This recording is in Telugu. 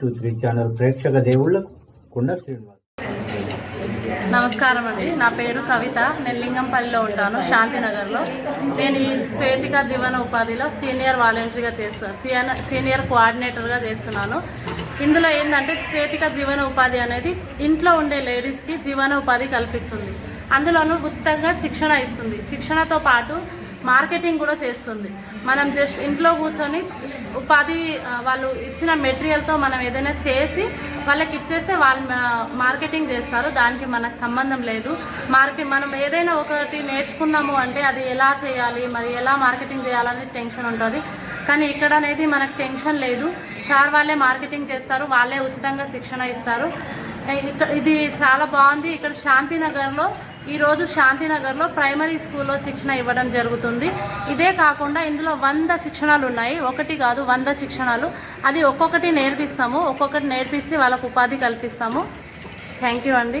టూ త్రీ ఛానల్ ప్రేక్షక దేవుళ్ళకు కుండ శ్రీనివాస్. నమస్కారం అండి నా పేరు కవిత. నెల్లింగంపల్లిలో ఉంటాను శాంతినగర్లో నేను ఈ శ్వేతిక జీవన ఉపాధిలో సీనియర్ వాలంటరీగా చేస్తున్నాను సీనియర్ సీనియర్ కోఆర్డినేటర్గా చేస్తున్నాను. ఇందులో ఏంటంటే శ్వేతిక జీవన ఉపాధి అనేది ఇంట్లో ఉండే లేడీస్కి జీవన ఉపాధి కల్పిస్తుంది. అందులోనూ ఉచితంగా శిక్షణ ఇస్తుంది. శిక్షణతో పాటు మార్కెటింగ్ కూడా చేస్తుంది. మనం జస్ట్ ఇంట్లో కూర్చొని ఉపాధి వాళ్ళు ఇచ్చిన మెటీరియల్తో మనం ఏదైనా చేసి వాళ్ళకి ఇచ్చేస్తే వాళ్ళు మార్కెటింగ్ చేస్తారు. దానికి మనకు సంబంధం లేదు. మార్కెట్ మనం ఏదైనా ఒకటి నేర్చుకున్నాము అంటే అది ఎలా చేయాలి మరి ఎలా మార్కెటింగ్ చేయాలనేది టెన్షన్ ఉంటుంది. కానీ ఇక్కడ అనేది మనకు టెన్షన్ లేదు. సార్ వాళ్ళే మార్కెటింగ్ చేస్తారు వాళ్ళే ఉచితంగా శిక్షణ ఇస్తారు. ఇక్కడ ఇది చాలా బాగుంది. ఇక్కడ శాంతినగర్లో ఈరోజు శాంతినగర్లో ప్రైమరీ స్కూల్లో శిక్షణ ఇవ్వడం జరుగుతుంది. ఇదే కాకుండా ఇందులో వంద శిక్షణలు ఉన్నాయి. ఒకటి కాదు వంద శిక్షణలు. అది ఒక్కొక్కటి నేర్పిస్తాము. ఒక్కొక్కటి నేర్పించి వాళ్ళకు ఉపాధి కల్పిస్తాము. థ్యాంక్ యూ అండి.